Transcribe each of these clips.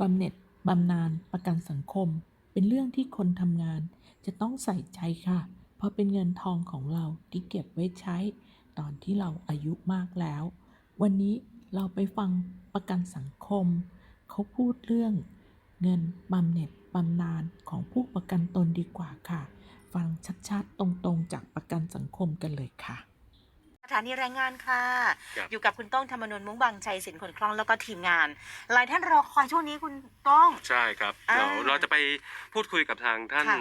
บำเหน็จบำนาญประกันสังคม เป็นเรื่องที่คนทำงาน จะต้องใส่ใจค่ะ เพราะเป็นเงินทองของเราที่เก็บไว้ใช้ ตอนที่เราอายุมากแล้ว วันนี้เราไปฟังประกันสังคม เขาพูดเรื่อง เงินบำเหน็จบำนาญของผู้ประกันตนดีกว่าค่ะ ฟังชัดๆ ตรงๆ จากประกันสังคมกันเลยค่ะ สถานีแรงงานค่ะ ครับอยู่กับคุณโต้องธรรมนนท์มุ้งบางชัยสินขนคล่องแล้วก็ทีมงาน หลายท่านรอคอยช่วงนี้คุณโต้อง ใช่ครับอ่าเดี๋ยวเราจะไปพูดคุยกับทางท่านค่ะ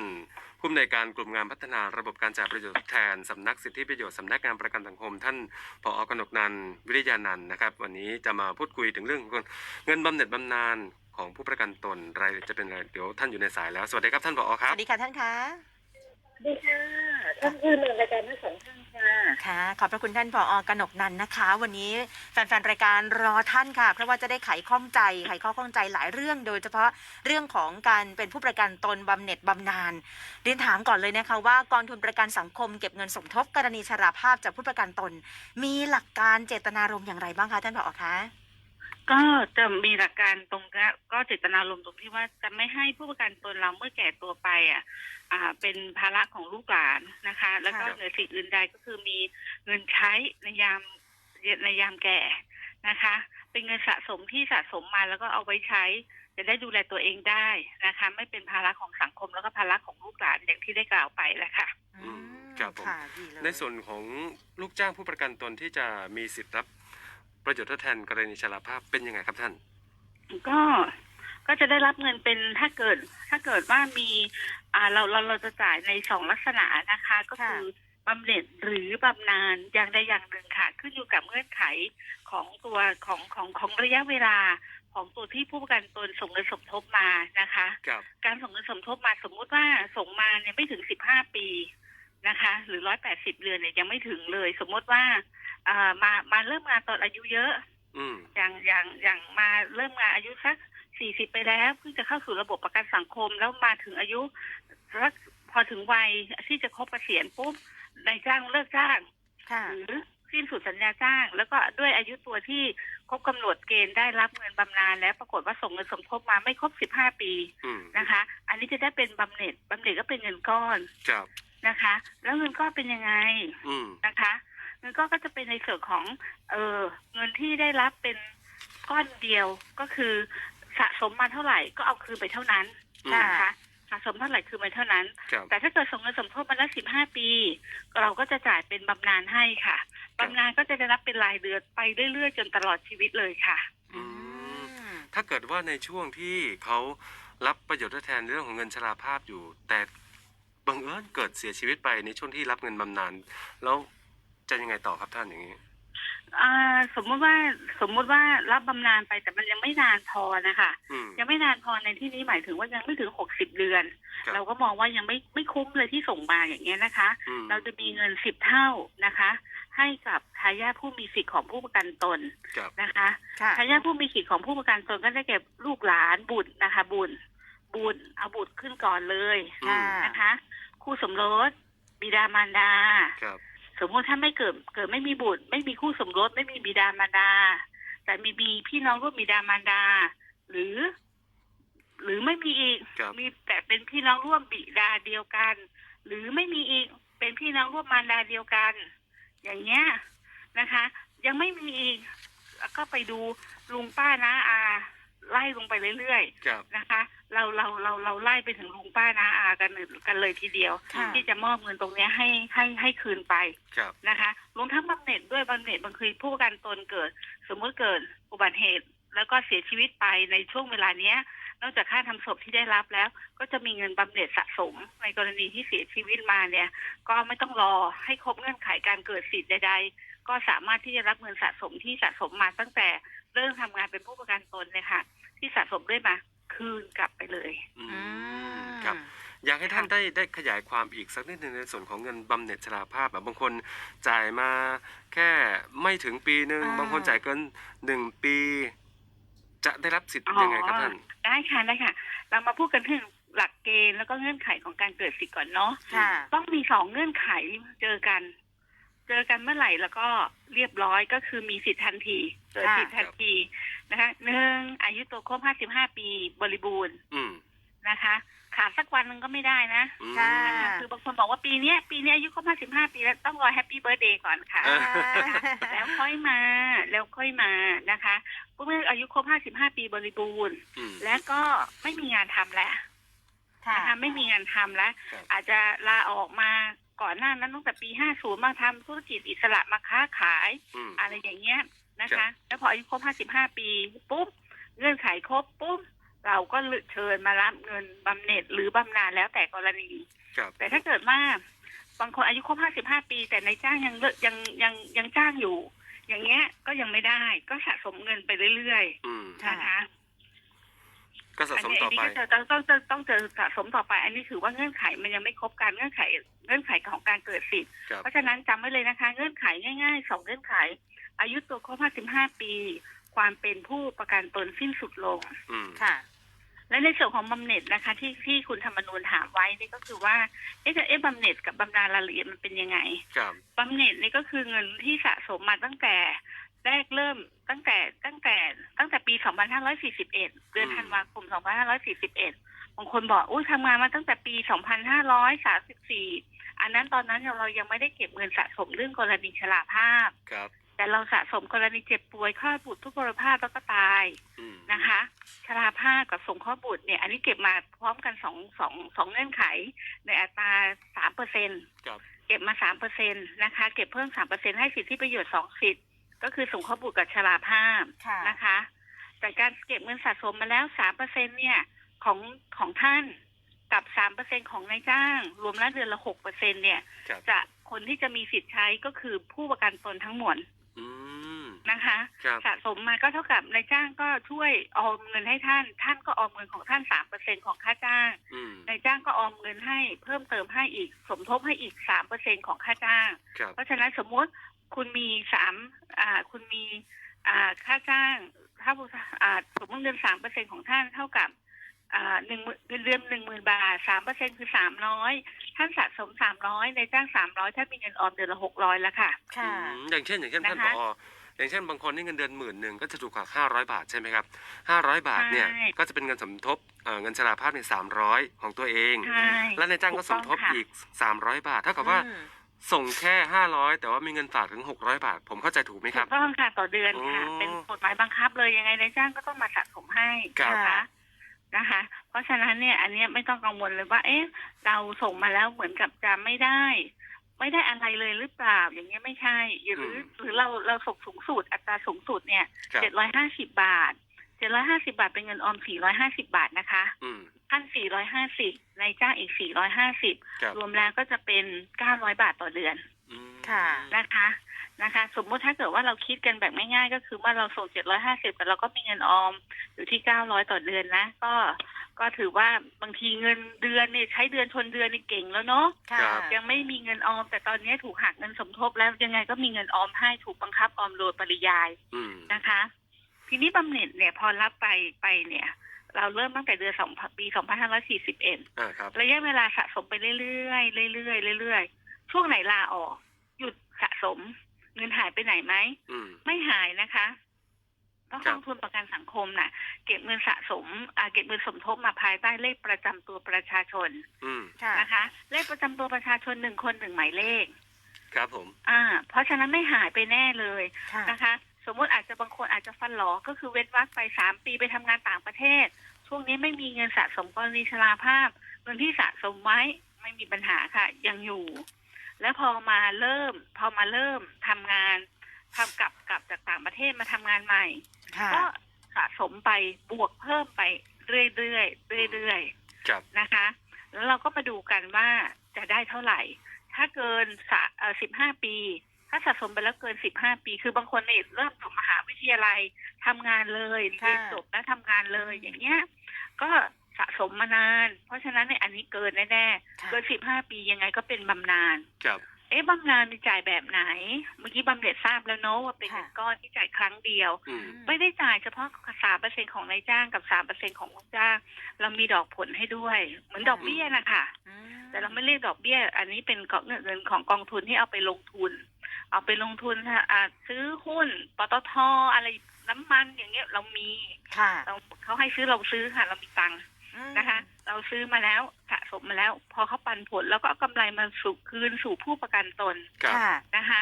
ผู้อำนวยการกลุ่มงานพัฒนาระบบการจ่ายประโยชน์ทดแทนสำนักสิทธิประโยชน์สำนักงานประกันสังคม ท่านผอกนกนันท์วิริยานันท์นะครับ วันนี้จะมาพูดคุยถึงเรื่องของเงินบำเหน็จบำนาญของผู้ประกันตนรายละเอียดจะเป็นอะไรเดี๋ยวท่านอยู่ในสายแล้วสวัสดีครับท่านผอคสรับ วัสดีค่ะท่านคะ ดีค่ะท่านผู้ดำเนินรายการทั้งสองท่าน ค่ะค่ะ ขอบพระคุณท่านผอกนกนันนะคะ วันนี้แฟนๆ รายการรอท่านค่ะ เพราะว่าจะได้ไขข้องใจ ไขข้อข้องใจหลายเรื่อง โดยเฉพาะเรื่องของการเป็นผู้ประกันตนบำเหน็จบำนาญเรียนถามก่อนเลยนะคะว่ากองทุนประกันสังคมเก็บเงินสมทบกรณีชราภาพจากผู้ประกันตน มีหลักการเจตนารมณ์อย่างไรบ้างคะท่านผอคะก็จะมีหลักการตรงก็เจตนารมณ์ตรงที่ว่าจะไม่ให้ผู้ประกันตนเราเมื่อแก่ตัวไปอะ เป็นภาระของลูกหลานนะคะ แล้วก็ค่ะเหนือสิ่งอื่นใดก็คือมีเงินใช้ในยามในยามแก่นะคะ เป็นเงินสะสมที่สะสมมาแล้วก็เอาไว้ใช้จะได้ดูแลตัวเองได้นะคะ ไม่เป็นภาระของสังคมแล้วก็ภาระของลูกหลานอย่างที่ได้กล่าวไปแหละค่ะอืมครับผมค่ะดีเลยในส่วนของลูกจ้างผู้ประกันตนที่จะมีสิทธิ์รับประโยชน์ทดแทนกรณีชราภาพเป็นยังไงครับท่าน ก็ ก็จะได้รับเงินเป็นถ้าเกิด ถ้าเกิดว่ามีอ่าเราเราเราจะจ่ายในสองลักษณะนะคะ ก็คือบำเหน็จหรือบำนาญอย่างใดอย่างหนึ่งค่ะ ขึ้นอยู่กับเงื่อนไขของตัวของของของระยะเวลาของตัวที่ผู้ประกันตนส่งเงินสมทบมานะคะครับการส่งเงินสมทบมาสมมุติว่าส่งมาเนี่ยไม่ถึงสิบห้าปีนะคะ หรือร้อยแปดสิบเดือนเนี่ยยังไม่ถึงเลย สมมติว่าอ่ามามาเริ่มงานตอนอายุเยอะอืมอย่างอย่างอย่างมาเริ่มงานอายุสัก สี่สิบไปแล้วเพิ่งจะเข้าสู่ระบบประกันสังคม แล้วมาถึงอายุสักพอถึงวัยที่จะครบเกษียณปุ๊บนายจ้างเลิกจ้างค่ะหรือสิ้นสุดสัญญาจ้าง แล้วก็ด้วยอายุตัวที่ครบกำหนดเกณฑ์ได้รับเงินบำนาญแล้วปรากฏว่าส่งเงินสมทบมาไม่ครบสิบห้าปีอืมนะคะ อันนี้จะได้เป็นบำเหน็จบำเหน็จก็เป็นเงินก้อนครับนะคะ แล้วเงินก้อนเป็นยังไงอืมนะคะเงินก้อนก็จะเป็นในส่วนของ เออเงินที่ได้รับเป็นก้อนเดียวก็คือ สะสมมาเท่าไหร่ก็เอาคืนไปเท่านั้นอืมนะคะสะสมเท่าไหร่คืนไปเท่านั้นครับแต่ถ้าเกิดส่งเงินสมทบมาแล้วสิบห้าปี เราก็จะจ่ายเป็นบำนาญให้ค่ะบำนาญก็จะได้รับเป็นรายเดือนไปเรื่อยๆจนตลอดชีวิตเลยค่ะอืมถ้าเกิดว่าในช่วงที่เขารับประโยชน์ทดแทนเรื่องของเงินชราภาพอยู่ แต่บังเอิญเกิดเสียชีวิตไปในช่วงที่รับเงินบำนาญแล้วจะยังไงต่อครับท่านอย่างนี้ อ่าสมมุติว่าสมมุติว่ารับบำนาญไปแต่มันยังไม่นานพอนะคะ อืม ยังไม่นานพอในที่นี้หมายถึงว่ายังไม่ถึงหกสิบเดือน ครับ เราก็มองว่ายังไม่ไม่คุ้มเลยที่ส่งมาอย่างเงี้ยนะคะ อืมเราจะมีเงินสิบเท่านะคะ ให้กับทายาทผู้มีสิทธิ์ของผู้ประกันตนครับ นะคะค่ะ ทายาทผู้มีสิทธิ์ของผู้ประกันตนก็ได้แก่ลูกหลานบุตรนะคะ บุตรบุตรเอาบุตรขึ้นก่อนเลยอืค่ะมนะคะคู่สมรสบิดามารดา ครับ สมมติถ้าไม่เกิดเกิดไม่มีบุตร ไม่มีคู่สมรสไม่มีบิดามารดา แต่มีมีพี่น้องร่วมบิดามารดา หรือ หรือไม่มีอีกครับมีแต่เป็นพี่น้องร่วมบิดาเดียวกัน หรือไม่มีอีกเป็นพี่น้องร่วมมารดาเดียวกัน อย่างเงี้ยนะคะ ยังไม่มีอีกก็ไปดูลุงป้านะอา ไล่ลงไปเรื่อยๆครับนะคะ เราเราเราเราไล่ไปถึงลุงป้านาอากันเลยกันเลยทีเดียว ค่ะ ที่จะมอบเงินตรงเนี้ยให้ให้ให้คืนไปครับ นะคะรวมทั้งบำเหน็จด้วยบำเหน็จบางทีผู้ประกันตนเกิด สมมุติเกิดอุบัติเหตุ แล้วก็เสียชีวิตไปในช่วงเวลาเนี้ย นอกจากค่าทำศพที่ได้รับแล้ว ก็จะมีเงินบำเหน็จสะสม ในกรณีที่เสียชีวิตมาเนี่ย ก็ไม่ต้องรอให้ครบเงื่อนไขการเกิดสิทธิ์ใด ๆ ก็สามารถที่จะรับเงินสะสมที่สะสมมาตั้งแต่ เริ่มทำงานเป็นผู้ประกันตนเนี่ยค่ะ ที่สะสมด้วยมาคืนกลับไปเลยอือืมมครับ อยากให้ท่านได้ได้ขยายความอีกสักนิดหนึ่งในส่วนของเงินบำเหน็จชราภาพแบบบางคนจ่ายมาแค่ไม่ถึงปีหนึ่งอ่าบางคนจ่ายเกินหนึ่งปี จะได้รับสิทธิ์อ๋อยังไงครับท่านได้ค่ะได้ค่ะ เรามาพูดกันถึงหลักเกณฑ์แล้วก็เงื่อนไขของการเกิดสิทธิ์ก่อนเนาะค่ะต้องมีสองเงื่อนไขเจอกัน เจอกันเมื่อไหร่แล้วก็เรียบร้อยก็คือมีสิทธิ์ทันทีเกิดสิทธิ์ทันทีนะคะหนึ่งอายุตัวครบห้าสิบห้าปีบริบูรณ์อืมนะคะ ขาดสักวันหนึ่งก็ไม่ได้นะอืมค่ะนะคะคือบางคนบอกว่าปีเนี้ยปีเนี้ยอายุครบห้าสิบห้าปีแล้วต้องรอแฮปปี้เบิร์ดเดย์ก่อนค่ะอ่าแล้วค่อยมาแล้วค่อยมานะคะเมื่ออายุครบห้าสิบห้าปีบริบูรณ์อืมแล้วก็ไม่มีงานทำแล้วค่ะนะคะไม่มีงานทำแล้วครับอาจจะลาออกมา ก่อนหน้านั้นตั้งแต่ปี50มาทำธุรกิจอิสระมาค้าขายอืมอะไรอย่างเงี้ยนะครัคะบแล้วพออายุครบ55ปีปุ๊บเงื่อนไขครบปุ๊บเราก็เชิญมารับเงินบำเหน็จหรือบำนาญแล้วแต่กรณีครับแต่ถ้าเกิดว่าบางคนอายุครบ55ปี แต่นายจ้างยังเลิกยังยังยังจ้างอยู่ อย่างเงี้ยก็ยังไม่ได้ ก็สะสมเงินไปเรื่อยอืมๆนะคะ ก็สะอันสมนี้ต่อัอนนี้ไปก็จะต้องต้องต้องต้องเจอสะสมต่อไป อันนี้ถือว่าเงื่อนไขมันยังไม่ครบการเงื่อนไขเงื่อนไขของการเกิดสิทธิ์ครับเพราะฉะนั้นจำไว้เลยนะคะ เงื่อนไขง่ายๆสองเงื่อนไข อายุตัวครบ55 ปี ความเป็นผู้ประกันตนสิ้นสุดลงอืมค่ะ และในส่วนของบำเหน็จนะคะ ที่ที่คุณธรรมนูญถามไว้นี่ก็คือว่าเอ๊ะจะเอ๊ะบำเหน็จกับบำนาญรายละเอียดมันเป็นยังไงครับบำเหน็จนี่ก็คือเงินที่สะสมมาตั้งแต่ แรกเริ่มตั้งแต่ตั้งแต่ตั้งแต่ปี 2541 เดือนอืมธันวาคม 2541 บางคนบอกอุ้ยทำงานมาตั้งแต่ปี 2534 อันนั้นตอนนั้นเรายังไม่ได้เก็บเงินสะสมเรื่องกรณีชราภาพ ครับ แต่เราสะสมกรณีเจ็บป่วยคลอดบุตรทุกพลภาพแล้วก็ตายอืมนะคะ ชราภาพกับสงเคราะห์บุตรเนี่ย อันนี้เก็บมาพร้อมกันสองสองสองเงื่อนไข ในอัตราสามเปอร์เซ็นต์ครับเก็บมาสามเปอร์เซ็นต์นะคะ เก็บเพิ่มสามเปอร์เซ็นให้สิทธิประโยชน์สองสิทธิ์ ก็คือสงเคราะห์บุตรกับชราภาพค่ะ นะคะ แต่การเก็บเงินสะสมมาแล้วสามเปอร์เซ็นเนี่ยของของท่านกับสามเปอร์เซ็นของนายจ้าง รวมแล้วเดือนละหกเปอร์เซ็นเนี่ย ครับจะคนที่จะมีสิทธิ์ใช้ก็คือผู้ประกันตนทั้งหมดอืมนะคะ ครับสะสมมาก็เท่ากับนายจ้างก็ช่วยออมเงินให้ท่าน ท่านก็ออมเงินของท่านสามเปอร์เซ็นของค่าจ้างอืมนายจ้างก็ออมเงินให้เพิ่มเติมให้อีก สมทบให้อีกสามเปอร์เซ็นของค่าจ้าง ครับเพราะฉะนั้นสมมุติ คุณมีสามอ่าคุณมีอ่าค่าจ้างถ้าอ่าสมมติเงินสามเปอร์เซ็นของท่านเท่ากับอ่าหนึ่งเงินเดือนหนึ่งหมื่นบาทสามเปอร์เซ็นคือสามร้อยท่านสะสมสามร้อยนายจ้างสามร้อยท่านมีเงินออมเดือนละหกร้อยแล้วค่ะค่ะอืมอย่างเช่น อย่างเช่นท่านนะผคะออย่างเช่นบางคนนี่เงินเดือนหมื่นหนึ่งก็จะถูกกว่าห้าร้อยบาทใช่ไหมครับห้าร้อยบาทเนี่ยใช่ก็จะเป็นเงินสมทบเอ่อเงินชราภาพในสามร้อยของตัวเองใช่และนายจ้างก็สมทบถูกต้องค่ะอีกสามร้อยบาทเท่ากับว่าอืม ส่งแค่ห้าร้อยแต่ว่ามีเงินฝากถึงหกร้อยบาท ผมเข้าใจถูกไหมคถูรับ กต้องค่ะต่อเดือนค่ะ อ๋อ เป็นกฎหมายบังคับเลยยังไงนายจ้างก็ต้องมาสะสมให้ครับ นะคะนะคะ เพราะฉะนั้นเนี่ยอันเนี้ยไม่ต้องกังวลเลยว่า เอ๊ะ เราส่งมาแล้วเหมือนกับจะไม่ได้ ไม่ได้อะไรเลยหรือเปล่า อย่างเงี้ยไม่ใช่หรืออืมหรือเราเราส่งสูงสุดอัตราสูงสุดเนี่ยครับเจ็ดร้อยห้าสิบบาทเจ็ดร้อยห้าสิบาทเป็นเงินออมสี่ร้อยห้าสิบาทนะคะอืมท่านสี่ร้อยห้าสิบนายจ้างอีกสี่ร้อยห้าสิบครับรวมแล้วก็จะเป็นเก้าร้อยบาทต่อเดือนอืมค่ะนะคะนะคะ สมมุติถ้าเกิดว่าเราคิดกันแบบง่ายๆ ก็คือว่าเราส่ง750แต่เราก็มีเงินออมอยู่ที่900ต่อเดือนนะ ก็ก็ถือว่าบางทีเงินเดือนเนี่ยใช้เดือนชนเดือนนี่เก่งแล้วเนาะค่ะยังไม่มีเงินออม แต่ตอนนี้ถูกหักเงินสมทบแล้วยังไงก็มีเงินออมให้ถูกบังคับออมโดยปริยายอืมนะคะ ทีนี้บำเหน็จเนี่ยพอรับไปไปเนี่ย เราเริ่มตั้งแต่เดือนสองปี2541อ่าครับระยะเวลาสะสมไปเรื่อยๆเรื่อยๆเรื่อยๆช่วงไหนลาออก หยุดสะสม เงินหายไปไหนไหมอืมไม่หายนะคะเพราะครักบองทุนประกันสังคมน่ะ เก็บเงินสะสมอ่าเก็บเงินสมทบมาภายใต้เลขประจำตัวประชาชนอืมค่ะนะคะ เลขประจำตัวประชาชนหนึ่งคนหนึ่งหมายเลข ครับผม อ่า เพราะฉะนั้นไม่หายไปแน่เลยค่ะนะคะ สมมติอาจจะบางคนอาจจะฟันหลอก็คือเว้นวักไปสามปีไปทำงานต่างประเทศ ช่วงนี้ไม่มีเงินสะสมกรณีชราภาพเงินที่สะสมไว้ไม่มีปัญหาค่ะ ยังอยู่ แล้วพอมาเริ่ม พอมาเริ่มทำงานทำกลับกลับจากต่างประเทศมาทำงานใหม่ค่ะก็สะสมไปบวกเพิ่มไปเรื่อยๆเรื่อยๆครับนะคะ แล้วเราก็มาดูกันว่าจะได้เท่าไหร่ ถ้าเกินสะเอ่อสิบห้าปี ถ้าสะสมไปแล้วเกินสิบห้าปี คือบางคนเนี่ยเริ่มจบมหาวิทยาลัยทำงานเลยเรียนจบแล้วทำงานเลยอย่างเงี้ย ก็สะสมมานาน เพราะฉะนั้นในยอันนี้เกินแน่ๆค่ะเกินสิบห้าปียังไงก็เป็นบำนาญครับเอ๊ะบำนาญมีจ่ายแบบไหน เมื่อกี้บำเหน็จทราบแล้วเนอะว่าเป็นเงินก้อนที่จ่ายครั้งเดียวอืมไม่ได้จ่ายเฉพาะสามเปอร์เซ็นของนายจ้างกับสามเปอร์เซ็นของลูกจ้าง เรามีดอกผลให้ด้วย เหมือนดอกเบี้ยนะคะอืมแต่เราไม่เรียกดอกเบี้ย อันนี้เป็นเงินของกองทุนที่เอาไปลงทุน เอาไปลงทุนอ่าซื้อหุ้นปตทอะไรน้ำมันอย่างเงี้ยเรามีค่ะเราเขาให้ซื้อเราซื้อค่ะ เรามีตังค์อืมนะคะ เราซื้อมาแล้วสะสมมาแล้ว พอเขาปันผลแล้วก็เอากำไรมาสู่คืนสู่ผู้ประกันตนครับค่ะนะคะ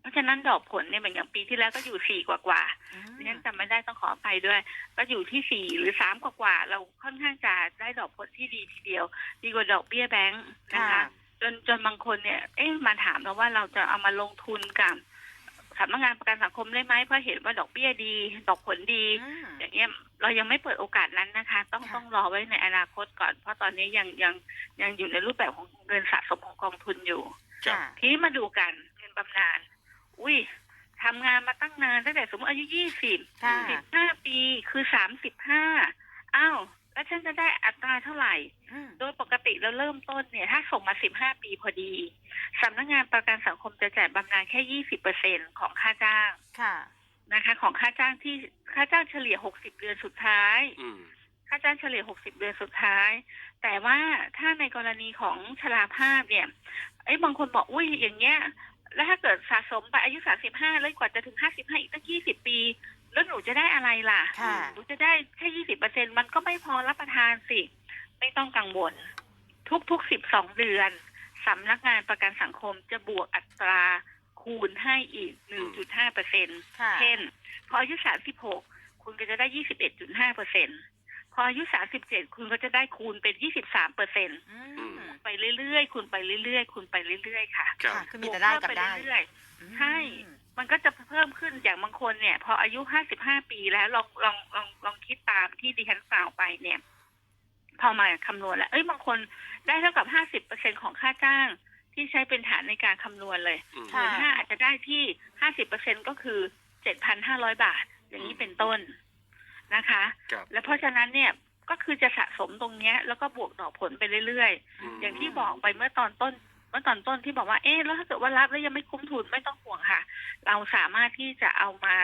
เพราะฉะนั้นดอกผลเนี่ยเหมือนอย่างปีที่แล้วก็อยู่สี่กว่ากว่าอืมๆดิฉันจำไม่ได้ต้องขออภัยด้วย ก็อยู่ที่สี่หรือสามกว่ากว่าๆเราค่อนข้างจะได้ดอกผลที่ดีทีเดียว ดีกว่าดอกเบี้ยแบงค์นะคะค่ะ จนจนบางคนเนี่ย เอ๊ะมาถามเราว่าเราจะเอามาลงทุนกับสำนักงานประกันสังคมได้ไหมเพราะเห็นว่าดอกเบี้ยดี ดอกผลดีอืมอย่างเงี้ยเรายังไม่เปิดโอกาสนั้นนะคะ ต้องค่ะต้องรอไว้ในอนาคตก่อน เพราะตอนนี้ยังยังยังอยู่ในรูปแบบของเงินสะสมของกองทุนอยู่ครับค่ะทีนี้มาดูกันเงินบำนาญอุ้ยทำงานมาตั้งนานตั้งแต่สมมติอายุยี่สิบค่ะสิบห้าปีคือสามสิบห้าอ้าว แล้วฉันจะได้อัตราเท่าไหร่อืมโดยปกติเราเริ่มต้นเนี่ย ถ้าส่งมา15ปีพอดีสำนักงานประกันสังคมจะจ่ายบำนาญแค่20%ของค่าจ้างค่ะนะคะ ของค่าจ้างที่ค่าจ้างเฉลี่ย60เดือนสุดท้ายอืมค่าจ้างเฉลี่ย60เดือนสุดท้าย แต่ว่าถ้าในกรณีของชราภาพเนี่ยไอ้ยบางคนบอกอุ้ยอย่างเงี้ย แล้วถ้าเกิดสะสมไปอายุ35แล้วกว่าจะถึง55อีกตั้ง20ปี แล้วหนูจะได้อะไรล่ะ ค่ะ หนูจะได้แค่ยี่สิบเปอร์เซ็นมันก็ไม่พอรับประทานสิ ไม่ต้องกังวล ทุกๆสิบสองเดือนสำนักงานประกันสังคมจะบวกอัตราคูณให้อีกหนึ่งจุดห้าเปอร์เซ็นค่ะ เช่น พออายุสามสิบหกคุณก็จะได้ยี่สิบเอ็ดจุดห้าเปอร์เซ็นพออายุสามสิบเจ็ดคุณก็จะได้คูณเป็นยี่สิบสามเปอร์เซ็นอือืมมไปเรื่อยๆคูณไปเรื่อยๆคูณไปเรื่อยๆ ค่ะครับ ค่ะ คือมีแต่ได้กับได้บวเพิ่มปเรื่อยๆอืมใช่มั นก็จะเพิ่มขึ้นอย่างบางคนเนี่ย พออายุห้าสิบห้าปีแล้วลองลองลองลองคิดตามที่ดิฉันกล่าวไปเนี่ย พอมาคำนวณแล้ว เอ้ยบางคนได้เท่ากับห้าสิบเปอร์เซ็นของค่าจ้างที่ใช้เป็นฐานในการคำนวณเลยอืมหมื่นห้าอาจจะได้ที่ห้าสิบเปอร์เซ็นก็คือเจ็ดพันห้าร้อยบาท อย่างนี้เป็นต้นนะคะครับและเพราะฉะนั้นเนี่ยก็คือจะสะสมตรงเนี้ย แล้วก็บวกดอกผลไปเรื่อยๆมอย่างที่บอกไปเมื่อตอนต้น เมื่อตอนต้นที่บอกว่าเอ๊ะแล้วถ้าเกิดว่ารับแล้วยังไม่คุ้มทุนไม่ต้องห่วงค่ะ เราสามารถที่จะเอามา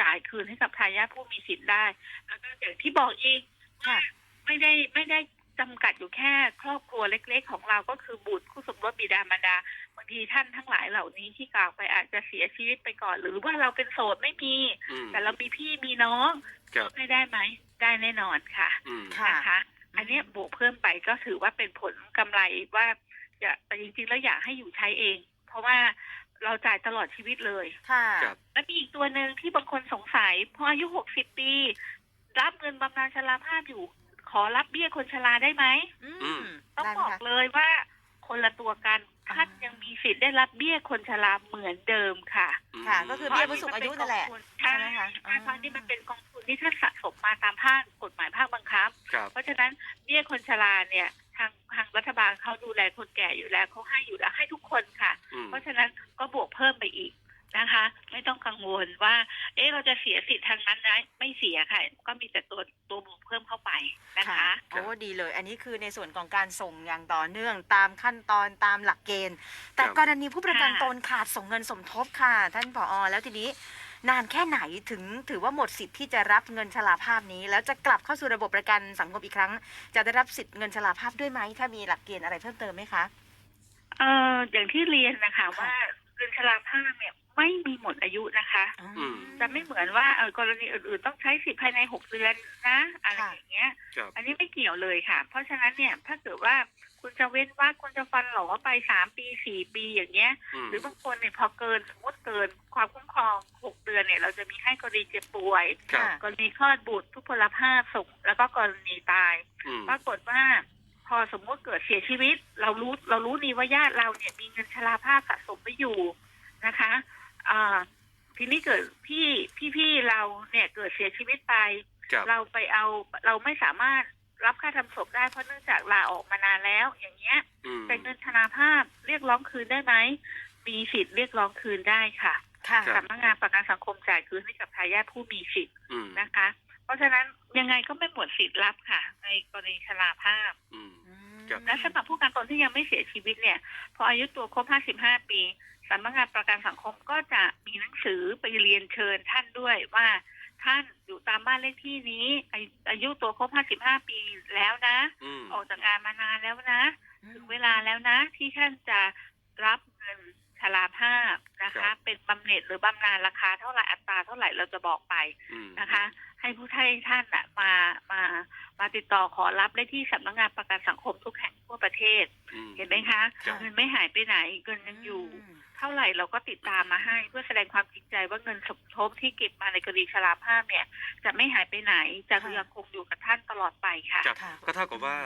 จ่ายคืนให้กับทายาทผู้มีสิทธิ์ได้ แล้วก็อย่างที่บอกอีกค่ะไม่ได้ไม่ได้จำกัดอยู่แค่ครอบครัวเล็ก ๆ ของเราก็คือบุตรคู่สมรสบิดามารดาบางทีท่านทั้งหลายเหล่านี้ที่กล่าวไปอาจจะเสียชีวิตไปก่อน หรือว่าเราเป็นโสดไม่มีอืมแต่เรามีพี่มีน้องครับไม่ได้ไหม ได้แน่นอนค่ะอืมค่ะนะคะ อันเนี้ยบวกเพิ่มไปก็ถือว่าเป็นผลกำไรว่า จะแต่จริงๆแล้วอยากให้อยู่ใช้เอง เพราะว่าเราจ่ายตลอดชีวิตเลย ค่ะ ครับ และมีอีกตัวหนึ่งที่บางคนสงสัยพออายุหกสิบปี รับเงินบำนาญชราภาพอยู่ ขอรับเบี้ยคนชราได้ไหม อือืม มต้องได้ไหมบอกคะ เลยว่าคนละตัวกันอ่า ท่านยังมีสิทธิ์ได้รับเบี้ยคนชราเหมือนเดิมค่ะค่ะก็คือเบี้ยผู้สูงอายุนั่นแหละใช่ใช่ไหมคะเพราะนี่มันเป็นกองทุนที่ท่านสะสมมาตามภาคกฎหมายภาคบังคับ ครับ เพราะฉะนั้นเบี้ยคนชราเนี่ย ทางทางรัฐบาลเขาดูแลคนแก่อยู่แล้วเขาให้อยู่แล้วให้ทุกคนค่ะอืมเพราะฉะนั้นก็บวกเพิ่มไปอีกนะคะ ไม่ต้องกังวลว่า เอ๊ะเราจะเสียสิทธิ์ทางนั้นนะไม่เสียค่ะ ก็มีแต่ตัวตัวบวกเพิ่มเข้าไปนะคะโอ้ดีเลย อันนี้คือในส่วนของการส่งอย่างต่อเนื่องตามขั้นตอนตามหลักเกณฑ์ แต่ครับกรณีผู้ประกันค่ะตนขาดส่งเงินสมทบค่ะ ท่านผอ แล้วทีนี้ นานแค่ไหนถึงถือว่าหมดสิทธิ์ที่จะรับเงินชราภาพนี้ แล้วจะกลับเข้าสู่ระบบประกันสังคมอีกครั้ง จะได้รับสิทธิ์เงินชราภาพด้วยไหมถ้ามีหลักเกณฑ์อะไรเพิ่มเติมไหมคะเอออย่างที่เรียนนะคะค่ะว่าเงินชราภาพเนี่ย ไม่มีหมดอายุนะคะ อืม จะไม่เหมือนว่าเออกรณีอื่น ๆ ต้องใช้สิทธิ์ภายในหกเดือนนะอะไรค่ะ อย่างเงี้ย ครับ อันนี้ไม่เกี่ยวเลยค่ะ เพราะฉะนั้นเนี่ยถ้าเกิดว่าคุณจะเว้นว่าคุณจะฟันหลอไปสามปีสี่ปีอย่างเงี้ย อืม หรือบางคนเนี่ยพอเกินสมมติเกินความคุ้มครองหกเดือนเนี่ย เราจะมีให้กรณีเจ็บป่วย ครับ กรณีคลอดบุตรทุพพลภาพส่งแล้วก็กรณีตาย อืม ปรากฏว่า พอสมมติเกิดเสียชีวิต เรารู้เรารู้ดีว่าญาติเราเนี่ยมีเงินชราภาพสะสมไว้อยู่นะคะ อ่า ทีนี้เกิดพี่พี่พี่เราเนี่ยเกิดเสียชีวิตไป ครับเราไปเอาเราไม่สามารถรับค่าทำศพได้เพราะเนื่องจากลาออกมานานแล้ว อย่างเงี้ยอืม แต่เงินชราภาพเรียกร้องคืนได้ไหมมีสิทธิ์เรียกร้องคืนได้ค่ะค่ะ ครับ สำนักงานประกันสังคมจ่ายคืนให้กับทายาทผู้มีสิทธิ์อืมนะคะ เพราะฉะนั้นยังไงก็ไม่หมดสิทธิ์รับค่ะ ในกรณีชราภาพ อืมอืมครับและสำหรับผู้การตนที่ยังไม่เสียชีวิตเนี่ย พออายุตัวครบ 55 ปี สำนักงานประกันสังคมก็จะมีหนังสือไปเรียนเชิญท่านด้วยว่าท่านอยู่ตามบ้านเลขที่นี้อายุอายุตัวครบ 55 ปีแล้วนะอืมออกจากงานมานานแล้วนะ ถึงเวลาแล้วนะ ที่ท่านจะรับเงินชราภาพนะครัคะบเป็นบำเหน็จหรือบำนาญราคาเท่าไหร่อัตราเท่าไหร่เราจะบอกไปอืมนะคะ ให้ผู้ให้ท่านอะมามามาติดต่อขอรับได้ที่สำนักงานประกันสังคมทุกแห่งทั่วประเทศอืมเห็นไหมคะครับเงินไม่หายไปไหนเงินยังอยู่ เท่าไหร่เราก็ติดตามมาให้เพื่อแสดงความจริงใจว่าเงินสมทบที่เก็บมาในกรณีชราภาพเนี่ย จะไม่หายไปไหนจะค่ะยังคงอยู่กับท่านตลอดไปค่ะครับค่ะก็เท่ากับว่า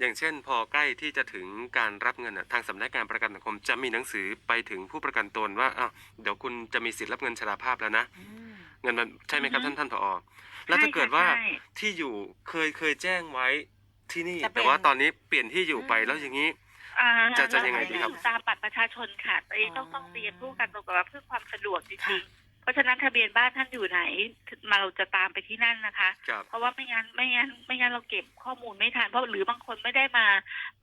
อย่างเช่น พอใกล้ที่จะถึงการรับเงินน่ะทางสำนักงานประกันสังคมจะมีหนังสือไปถึงผู้ประกันตนว่าอ้าวเดี๋ยวคุณจะมีสิทธิ์รับเงินชราภาพแล้วนะอืมเงินมันใช่ไหมครับอือฮึท่านท่านผอแล้วถ้าเกิดว่าใช่ค่ะใช่ที่อยู่เคยเคยแจ้งไว้ที่นี่จะเปลี่แต่ยนว่าตอนนี้เปลี่ยนที่อยู่ไปอืมแล้วอย่างนี้ อ่าจะจะยังไงดีครับเาตามบัตรประชาชนค่ะตอนนี้ต้องอ๋อต้องเรียนผู้กันตรงกับว่าเพื่อความสะดวกจค่ะริงๆเพ ราะฉะนั้นทะเบียนบ้านท่านอยู่ไหน มาเราจะตามไปที่นั่นนะคะ ครับ เพราะว่าไม่งั้นไม่งั้นไม่งั้นเราเก็บข้อมูลไม่ทันเพราะหรือบางคนไม่ได้มา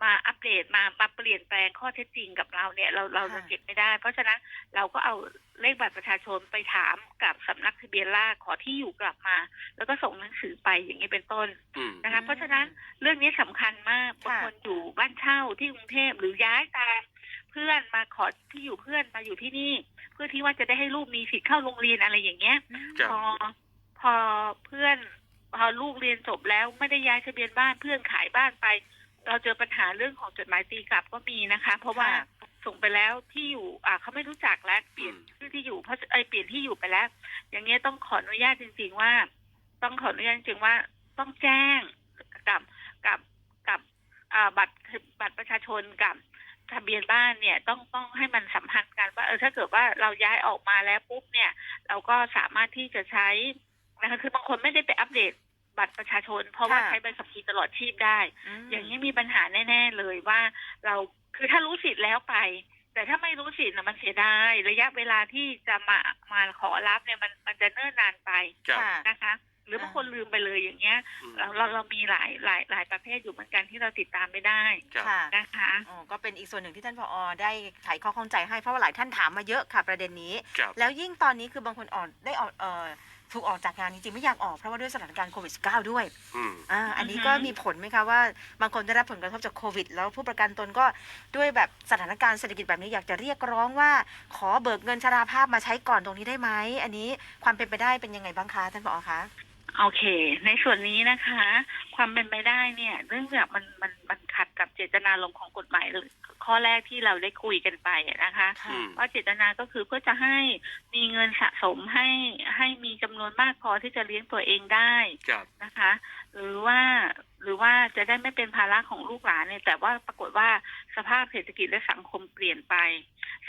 มาอัปเดตมามาเปลี่ยนแปลงข้อเท็จจริงกับเราเนี่ยเราเราจะเก็บไม่ได้ เพราะฉะนั้นเราก็เอาเลขบัตรประชาชนไปถามกับสำนักทะเบียนราษฎร์ขอที่อยู่กลับมา แล้วก็ส่งหนังสือไปอย่างนี้เป็นต้นอืม นะคะ เพราะฉะนั้น เรื่องนี้สำคัญมากบางค่ะ คนอยู่บ้านเช่าที่กรุงเทพหรือย้ายตามเพื่อนมาขอที่อยู่เพื่อนมาอยู่ที่นี่ เพื่อที่ว่าจะได้ให้ลูกมีสิทธิ์เข้าโรงเรียนอะไรอย่างเงี้ยครับพอพอเพื่อนพอลูกเรียนจบแล้วไม่ได้ย้ายทะเบียนบ้านเพื่อนขายบ้านไป เราเจอปัญหาเรื่องของจดหมายตีกลับก็มีนะคะ เพราะว่าค่ะส่งไปแล้วที่อยู่อ่าเขาไม่รู้จักแล้วเปลี่ยนอืมชื่อที่อยู่เพราะไอยเปลี่ยนที่อยู่ไปแล้ว อย่างเงี้ยต้องขออนุญาตจริง ๆว่า ต้องขออนุญาตจริงๆว่าต้องแจ้งกับกับกับอ่าบัตรบัตรประชาชนกับ ทะเบียนบ้านเนี่ยต้องต้องให้มันสัมพันธ์กันว่าเออถ้าเกิดว่าเราย้ายออกมาแล้วปุ๊บเนี่ย เราก็สามารถที่จะใช้นะคะคือบางคนไม่ได้ไปอัปเดตบัตรประชาชน เพราะว่าค่ะใช้ใบขับขี่ตลอดชีพได้มอย่างนี้มีปัญหาแน่ ๆ เลยว่าเราคือถ้ารู้สิทธิ์แล้วไป แต่ถ้าไม่รู้สิทธิ์นะมันเสียดายระยะเวลาที่จะมามาขอรับเนี่ยมันมันจะเนิ่นนานไปครับค่ะนะคะ หรือบางคนลืมไปเลยอย่างเงี้ยอืมเราเราเรามีหลายหลายหลายประเภทอยู่เหมือนกันที่เราติดตามไม่ได้ครับค่ะนะคะ อ๋อก็เป็นอีกส่วนหนึ่งที่ท่านผอได้ไขข้อข้องใจให้เพราะว่าหลายท่านถามมาเยอะค่ะประเด็นนี้ ครับ แล้วยิ่งตอนนี้คือบางคนออกได้ออกเอ่อถูกออกจากงานจริงๆไม่อยากออกเพราะว่าด้วยสถานการณ์โควิด -19 ด้วยอืม อ่าอันนี้อือฮึก็มีผลไหมคะว่าบางคนได้รับผลกระทบจากโควิด แล้วผู้ประกันตนก็ด้วยแบบสถานการณ์เศรษฐกิจแบบนี้อยากจะเรียกร้องว่า ขอเบิกเงินชราภาพมาใช้ก่อนตรงนี้ได้ไหมอันนี้ความเป็นไปได้เป็นยังไงบ้างคะท่านผอคะ โอเค ในส่วนนี้นะคะ ความเป็นไปได้เนี่ย เรื่องจากมันมันมันขัดกับเจตนารมณ์ของกฎหมายเลยข้อแรกที่เราได้คุยกันไปอะนะคะอืมว่าเจตนาก็คือเพื่อจะให้มีเงินสะสมให้ให้มีจำนวนมากพอที่จะเลี้ยงตัวเองได้ครับนะคะ หรือว่าหรือว่าจะได้ไม่เป็นภาระของลูกหลานเนี่ย แต่ว่าปรากฏว่าสภาพเศรษฐกิจและสังคมเปลี่ยนไป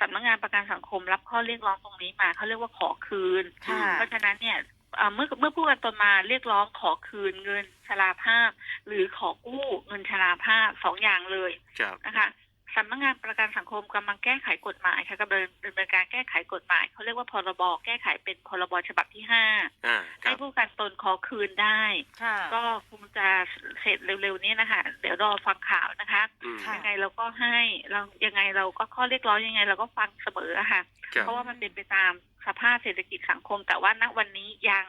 สำนักงานประกันสังคมรับข้อเรียกร้องตรงนี้มาเขาเรียกว่าขอคืนค่ะเพราะฉะนั้นเนี่ย เอ่อเมื่อเมื่อผู้ประกันตนมาเรียกร้องขอคืนเงินชราภาพ หรือขอกู้เงินชราภาพสองอย่างเลยครับนะคะ สำนักงานประกันสังคมกำลังแก้ไขกฎหมายค่ะกำลังดำเนินการแก้ไขกฎหมายเขาเรียกว่าพรบแก้ไขเป็นพรบฉบับที่ห้าอ่าคให้รับผู้ประกันตนขอคืนได้ค่ะก็คงจะเสร็จเร็วๆนี้นะคะเดี๋ยวรอฟังข่าวนะคะอืมค่ะยังไงเราก็ให้เรายังไงเราก็ข้อเรียกร้องยังไง เราก็ฟังเสมออะค่ะครับเพราะว่ามันเป็นไปตามสภาพเศรษฐกิจสังคม แต่ว่าณวันนี้ยัง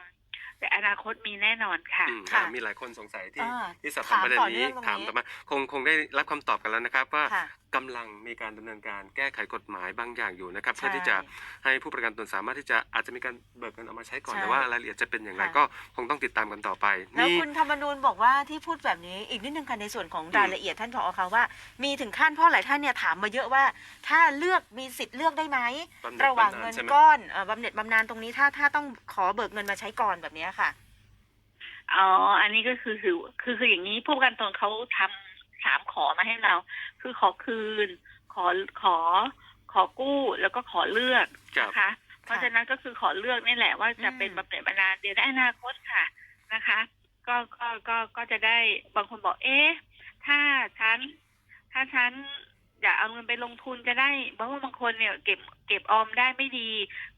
แต่อนาคตมีแน่นอนค่ะอืมค่ะอ่ามีหลายคนสงสัยที่อ่าที่สอบถามประเด็นถามต่อเนื่นี้องตรงนี้ถามต่อมาคงคงได้รับคำตอบกันแล้วนะครับ ว่าค่ะ กำลังมีการดำเนินการแก้ไขกฎหมายบางอย่างอยู่นะครับ ใช่เพื่อที่จะให้ผู้ประกันตนสามารถที่จะอาจจะมีการเบิกเงินเอามาใช้ก่อนใช่แต่ว่ารายละเอียดจะเป็นอย่างไรค่ะ ก็คงต้องติดตามกันต่อไปแล้วนี่ คุณธรรมนูญบอกว่าที่พูดแบบนี้อีกนิดนึงค่ะในส่วนของอืมรายละเอียดท่านผอคะว่า มีถึงขั้นเพ่อหลายท่านเนี่ยถามมาเยอะว่า ถ้าเลือกมีสิทธิ์เลือกได้ไหมบำเหน็จระหว่างบำเงินใช่ไหม ก้อนเอ่อบำเหน็จบำนาญตรงนี้ถ้าถ้าต้องขอเบิกเงินมาใช้ก่อนแบบเนี้ยค่ะ อ๋อ อันนี้ก็คือคือคือคืออย่างนี้ผู้ประกันตนเขาทำ สามขอมาให้เรา คือขอคืน ขอขอขอกู้แล้วก็ขอเลือกครับนะคะ เพราะฉะนั้นก็คือขอเลือกนี่แหละว่าจะเป็นอืมบำเหน็จบำนาญเดี๋ยวในอนาคตค่ะนะคะ ก็ก็ก็ก็จะได้บางคนบอกเอ๊ะถ้าฉันถ้าฉันอยากเอาเงินไปลงทุนจะได้เพราะว่าบางคนเนี่ยเก็บเก็บออมได้ไม่ดี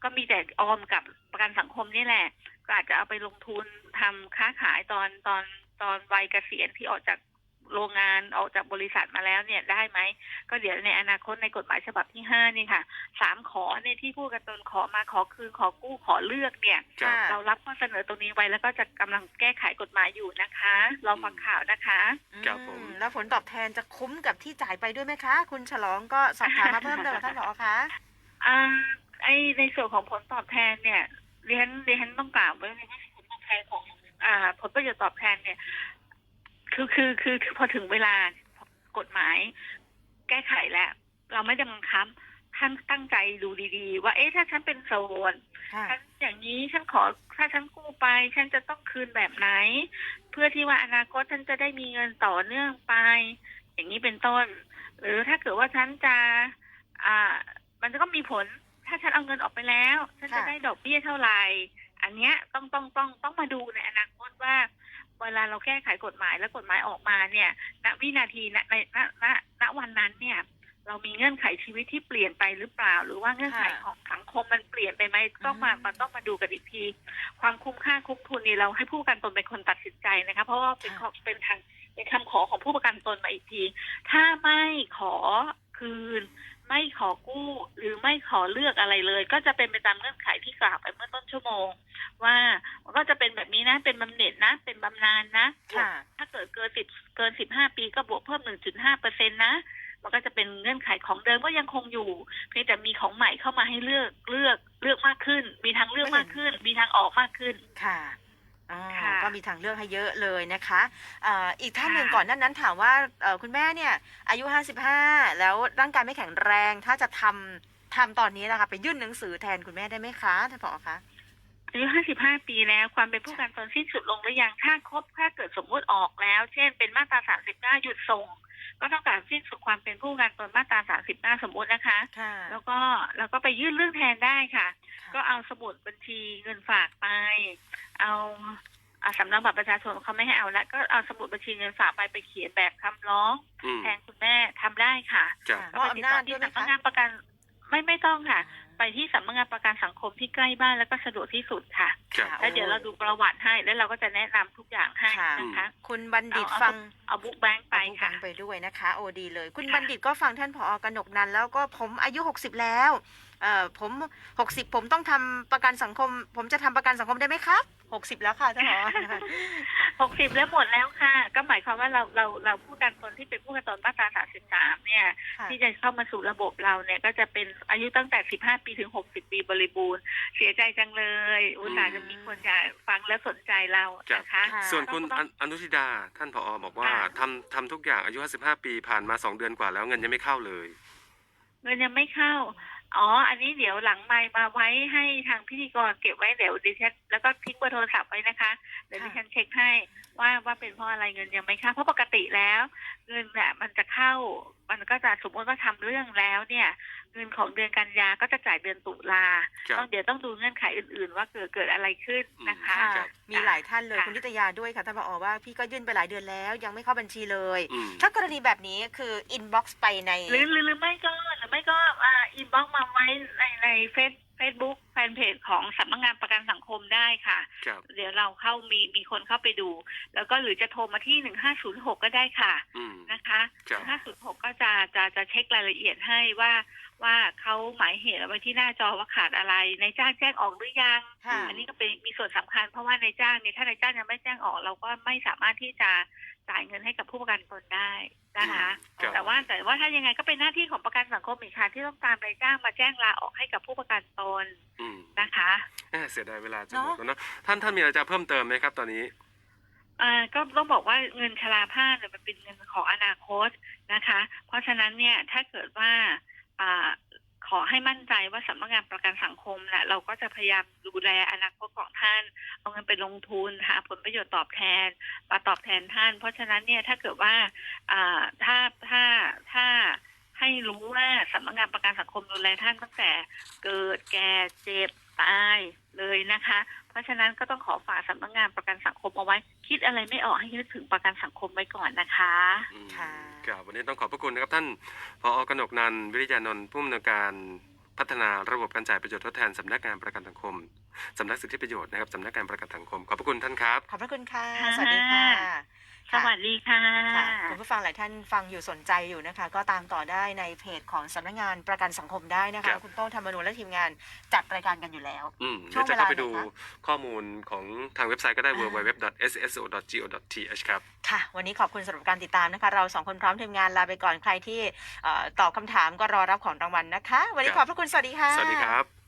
ก็มีแต่ออมกับประกันสังคมนี่แหละ ก็อาจจะเอาไปลงทุนทำค้าขายตอนตอนตอนวัยเกษียณที่ออกจาก โรงงานออกจากบริษัทมาแล้วเนี่ยได้ไหม ก็เดี๋ยวในอนาคตในกฎหมายฉบับที่ห้านี่ค่ะสามขอเนี่ยที่ผู้ประกันตนขอมาขอคืนขอกู้ขอเลือกเนี่ย ครับค่ะเรารับข้อเสนอตรงนี้ไว้แล้วก็จะกำลังแก้ไขกฎหมายอยู่นะคะรอฟังข่าวนะคะ ครับผม อืแล้วผลตอบแทนจะคุ้มกับที่จ่ายไปด้วยไหมคะ คุณฉลองก็สอบถามมาเพิ่มเติมกับท่านผอคะ อ่าไอในส่วนของผลตอบแทนเนี่ยเรียนเรียนต้องกล่าวไว้เลยว่าผลตอบแทนของอ่าผลประโยชน์ตอบแทนเนี่ย คือคือคือคือพอถึงเวลากฎหมาย แก้ไขแล้ว เราไม่ได้บังคับท่านตั้งใจดูดีๆ ว่าเอ๊ะถ้าฉันเป็นโสดค่ะฉันอย่างนี้ฉันขอถ้าฉันกู้ไป ฉันจะต้องคืนแบบไหน เพื่อที่ว่าอนาคตฉันจะได้มีเงินต่อเนื่องไป อย่างนี้เป็นต้น หรือถ้าเกิดว่าฉันจะอ่า มันก็มีผล ถ้าฉันเอาเงินออกไปแล้ว ฉันจะค่ะได้ดอกเบี้ยเท่าไหร่ อันเนี้ยต้องต้องต้องต้องมาดูในอนาคตว่า เวลาเราแก้ไขกฎหมายแล้วกฎหมายออกมาเนี่ย ณ วินาที ณ ใน ณ ณ ณ วันนั้นเนี่ย เรามีเงื่อนไขชีวิตที่เปลี่ยนไปหรือเปล่า หรือว่าเงื่อนไขค่ะของสังคมมันเปลี่ยนไปไหมต้องมาอืมมันต้องมาดูกันอีกที ความคุ้มค่าคุ้มทุนนี่เราให้ผู้ประกันตนเป็นคนตัดสินใจนะคะ เพราะว่าเป็นข้อเป็นทางเป็นคำขอของผู้ประกันตนมาอีกที ถ้าไม่ขอคืน ไม่ขอกู้หรือไม่ขอเลือกอะไรเลย ก็จะเป็นไปตามเงื่อนไขที่กล่าวไปเมื่อต้นชั่วโมง ว่ามันก็จะเป็นแบบนี้นะ เป็นบำเหน็จนะ เป็นบำนาญนะค่ะถ้าเกิดเกินสิบเกินสิบห้าปีก็บวกเพิ่มหนึ่งจุดห้าเปอร์เซ็นตนะมันก็จะเป็นเงื่อนไขของเดิมก็ยังคงอยู่เพียงแต่มีของใหม่เข้ามาให้เลือกเลือกเลือกมากขึ้น มีทางเลือกมากขึ้น มีทางออกมากขึ้นค่ะ อ๋อค่ะ ก็มีทางเลือกให้เยอะเลยนะคะเอ่ออีกท่านหนึ่งค่ะก่อนหนั้นนั้นถามว่าเอ่อคุณแม่เนี่ยอายุ 55 แล้วร่างกายไม่แข็งแรงถ้าจะทำทำตอนนี้นะคะไปยื่นหนังสือแทนคุณแม่ได้ไหมคะท่านผอคะ อายุห้าสิบห้าปีแล้วความเป็นผู้ประกันตนสิ้นสุดลงหรือยังถ้าครบถ้าเกิดสมมุติออกแล้ว เช่น เป็นมาตราสามสิบเก้าหยุดส่ง ก็เท่ากับสิ้นสุดความเป็นผู้ประกันตนมาตราสามสิบเก้าสมมตินะคะ ค่ะแล้วก็แล้วก็ไปยื่นเรื่องแทนได้ค่ะ ก็ค่ะเอาสมุดบัญชีเงินฝากไป เอาอ่าสำเนาบัตรประชาชนเขาไม่ให้เอาแล้วก็เอาสมุดบัญชีเงินฝากไปไปเขียนแบบคำร้องอืมแทนคุณแม่ทำได้ค่ะครับมอบอำนาจด้วยไหมสำนักคะงานประกัน ไม่ไม่ต้องค่ะ ไปที่สำนักงานประกันสังคมที่ใกล้บ้านแล้วก็สะดวกที่สุดค่ะครับค่ะแล้วเดี๋ยวเราดูประวัติให้แล้วเราก็จะแนะนำทุกอย่างให้ค่ะ นะคะคุณบัณฑิตเอาฟังเอาบุ๊กแบงค์ไปเอาผู้ค่ะ ฟังไปด้วยนะคะ โอ้ดีเลย คุณค่ะ บัณฑิตก็ฟังท่านผอกนกนันแล้วก็ผมอายุ 60 แล้ว เอ่อผม60ผมต้องทำประกันสังคม ผมจะทำประกันสังคมได้ไหมครับ60แล้วค่ะท่านผอ หกสิบแล้วหมดแล้วค่ะ ก็หมายความว่าเราเราเราผู้กันตนที่เป็นผู้กันตนมาตราสามสิบสามเนี่ย ค่ะที่จะเข้ามาสู่ระบบเราเนี่ย ก็จะเป็นอายุตั้งแต่สิบห้าปีถึงหกสิบปีบริบูรณ์ เสียใจจังเลย อุตส่าห์จะมีคนอยากฟังและสนใจเรานะคะ ค่ะ ส่วนคุณต้องออนุทิดาท่านผอบอกว่าค่ะ ทำทำทุกอย่างอายุ 55 ปีผ่านมา 2 เดือนกว่าแล้วเงินยังไม่เข้าเลย เงินยังไม่เข้า อ๋อ อันนี้เดี๋ยวหลังไมค์มาไว้ให้ทางพิธีกรเก็บไว้เดี๋ยวดิฉันแล้วก็ทิ้งเบอร์โทรศัพท์ไว้นะคะเดี๋ยวดิฉันเช็คให้ว่าว่าเป็นเพราะอะไรเงินยังไม่เข้าเพราะปกติแล้ว เงินน่ะมันจะเข้า มันก็จะสมมติว่าทำเรื่องแล้วเนี่ย เงินของเดือนกันยาก็จะจ่ายเดือนตุลาครับต้องเดี๋ยวต้องดูเงื่อนไขอื่น ๆ ว่าเกิดเกิดอะไรขึ้นนะคะครัค่ะบมีหลายท่านเลยค่ะคุณนิตยาด้วยค่ะท่านผอว่าพี่ก็ยื่นไปหลายเดือนแล้ว ยังไม่เข้าบัญชีเลยอืมถ้ากรณีแบบนี้คืออินบ็อกซ์ไปในหรือหรือหรือไม่ก็หรือไม่ก็อ่าอินบ็อกมาไว้ในในเฟซ เฟซบุ๊กแฟนเพจของสำนักงานประกันสังคมได้ค่ะ ครับ เดี๋ยวเราเข้ามีมีคนเข้าไปดู แล้วก็หรือจะโทรมาที่หนึ่งห้าศูนย์หกก็ได้ค่ะอืม นะคะครับ ห้าศูนย์หกก็จะจะจะเช็ครายละเอียดให้ว่าว่าเขาหมายเหตุเอาไว้ที่หน้าจอว่าขาดอะไรในายจ้างแจ้งออกหรือยัง ค่ะ อันนี้ก็เป็นมีส่วนสำคัญเพราะว่าในายจ้างเนี่ยถ้านายจ้างยังไม่แจ้งออกเราก็ไม่สามารถที่จะ จ่ายเงินให้กับผู้ประกันตนได้นะคะ ครับ แต่ว่าแต่ว่าถ้ายังไงก็เป็นหน้าที่ของประกันสังคมอีกค่ะที่ต้องตามนายจ้างมาแจ้งลาออกให้กับผู้ประกันตนอืมนะคะแหม่เสียดายเวลาจะเนอะหมดแล้วเนอะท่านท่านมีอะไรจะเพิ่มเติมไหมครับ ตอนนี้ อ่าก็ต้องบอกว่าเงินชราภาพเนี่ยมันเป็นเงินของอนาคตนะคะ เพราะฉะนั้นเนี่ยถ้าเกิดว่าอ่าข อให้มั่นใจว่าสำนักงานประกันสังคมนะเราก็จะพยายามดูแลอนาคตของท่าน เอาเงินไปลงทุนหาผลประโยชน์ตอบแทนมาตอบแทนท่าน เพราะฉะนั้นเนี่ยถ้าเกิดว่าอ่าถ้าถ้าถ้าให้รู้ว่าสำนักงานประกันสังคมดูแลท่านตั้งแต่เกิดแก่เจ็บ ตายเลยนะคะ เพราะฉะนั้นก็ต้องขอฝากสำนักงานประกันสังคมเอาไว้ คิดอะไรไม่ออกให้นึกถึงประกันสังคมไว้ก่อนนะคะอืมค่ะครับวันนี้ต้องขอบพระคุณนะครับท่านผอกนกนันท์วิริยานนท์ผู้อำนวยการพัฒนาระบบการจ่ายประโยชน์ทดแทนสำนักงานประกันสังคมสำนักสิทธิประโยชน์นะครับสำนักงานประกันสังคม ขอบพระคุณท่านครับ ขอบพระคุณค่ะค่ะสวัสดีค่ะ สวัสดีค่ะค่ะคุณผู้ฟังหลายท่านฟังอยู่สนใจอยู่นะคะ ก็ตามต่อได้ในเพจของสำนักงานประกันสังคมได้นะครัคะบ คุณโต้งธรรมนูญและทีมงานจัดรายการกันอยู่แล้ว อืมช่เดี๋วยวงจะเวลาเข้าไปดูไหนคะข้อมูลของทางเว็บไซต์ก็ได้อ่า www.sso.go.th ครับ ค่ะ วันนี้ขอบคุณสำหรับการติดตามนะคะ เราสองคนพร้อมทีมงานลาไปก่อนใครที่เอ่อตอบคำถามก็รอรับของรางวัลนะคะ วันนี้คขรัอบบพระคุณสวัสดีค่ะ สวัสดีครับ